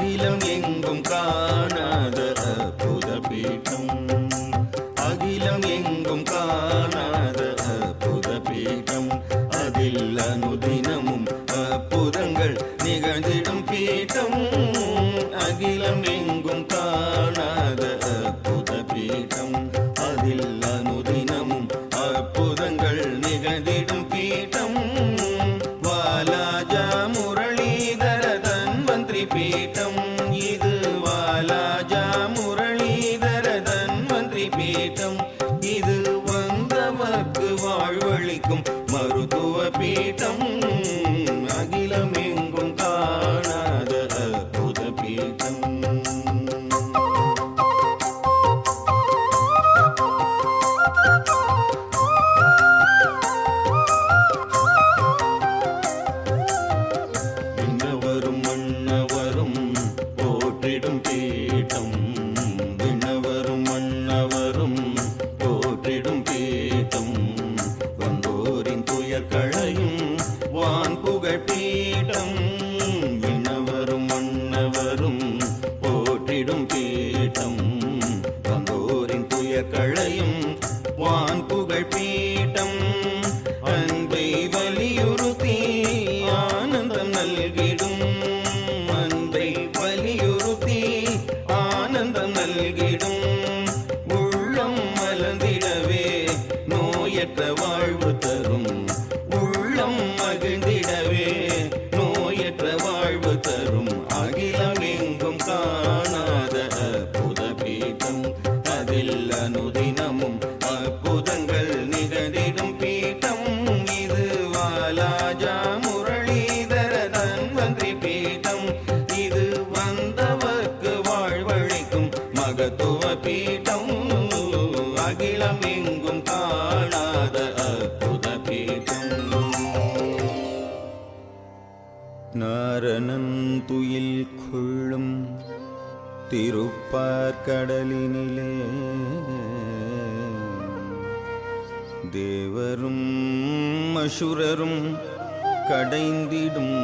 அகிலம் எங்கும் காணாத அற்புத பீட்டம். அகிலம் எங்கும் காணாத அற்புத பீட்டம். அதில் அனுதினமும் அற்புதங்கள் நிகழ்ந்திடும் பீட்டம். அகிலம் எங்கும் காணாத அற்புத பீட்டம். அதில் அனுதினமும் அற்புதங்கள் நிகழ்ந்திடும் பீட்டம். வாலாஜாமு முரளிதர தன்வந்திரி பீட்டம். இது வந்தவர்க்கு வாழ்வழிக்கும் மருத்துவ பீட்டம். அகிலம் எங்கும் காணாத அற்புத பீடம் விண்ணவரும் மன்னவரும் வந்தோரின் வான் புகழ் பீட்டம் விண்ணவரும் மன்னவரும் போற்றிடும் பீட்டம் வந்தோரின் துயர்களையும் வான் புகழ் பீட்டம் அன்பை வலியுறுத்தி ஆனந்தம் நல்கிடும். அன்பை வலியுறுத்தி ஆனந்தம் நல்கிடும். உள்ளம் மலர்ந்திடவே நோயற்ற வாழ்வு மகத்துவ பீடம் அகிலம் எங்கும் காணாத அற்புத பீடம். நாரணன் துயில் கொள்ளும் திருப்பார்கடலினிலே தேவரும் அசுரரும் கடைந்திடும்